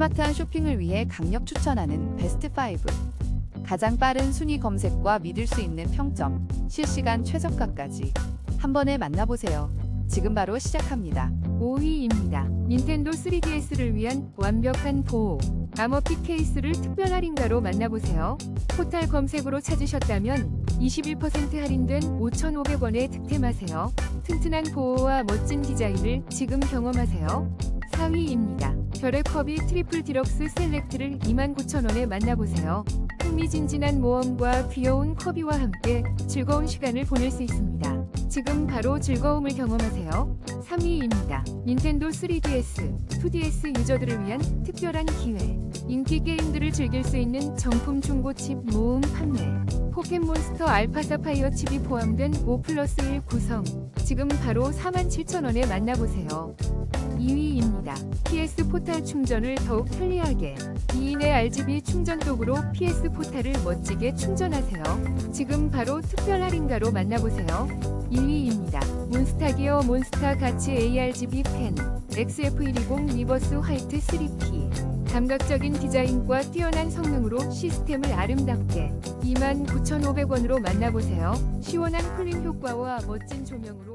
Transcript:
스마트한 쇼핑을 위해 강력 추천하는 베스트 5. 가장 빠른 순위 검색과 믿을 수 있는 평점, 실시간 최저가까지 한 번에 만나보세요. 지금 바로 시작합니다. 5위입니다. 닌텐도 3DS를 위한 완벽한 보호. 암호픽 케이스를 특별 할인가로 만나보세요. 포탈 검색으로 찾으셨다면 21% 할인된 5,500원에 득템하세요. 튼튼한 보호와 멋진 디자인을 지금 경험하세요. 4위입니다. 별의 컵이 트리플 디럭스 셀렉트를 29,000원에 만나보세요. 흥미진진한 모험과 귀여운 커비와 함께 즐거운 시간을 보낼 수 있습니다. 지금 바로 즐거움을 경험하세요. 3위입니다. 닌텐도 3DS, 2DS 유저들을 위한 특별한 기회. 인기 게임들을 즐길 수 있는 정품 중고 칩 모음 판매. 포켓몬스터 알파 사파이어 칩이 포함된 5 플러스 1 구성. 지금 바로 47,000원에 만나보세요. 2위입니다. PS 포탈 충전을 더욱 편리하게 2인의 RGB 충전 도구로 PS 포탈을 멋지게 충전하세요. 지금 바로 특별 할인가로 만나보세요. 1위입니다. 몬스타 기어 몬스타 가치 ARGB 펜 XF120 리버스 화이트 3P 감각적인 디자인과 뛰어난 성능으로 시스템을 아름답게 29,500원으로 만나보세요. 시원한 쿨링 효과와 멋진 조명으로.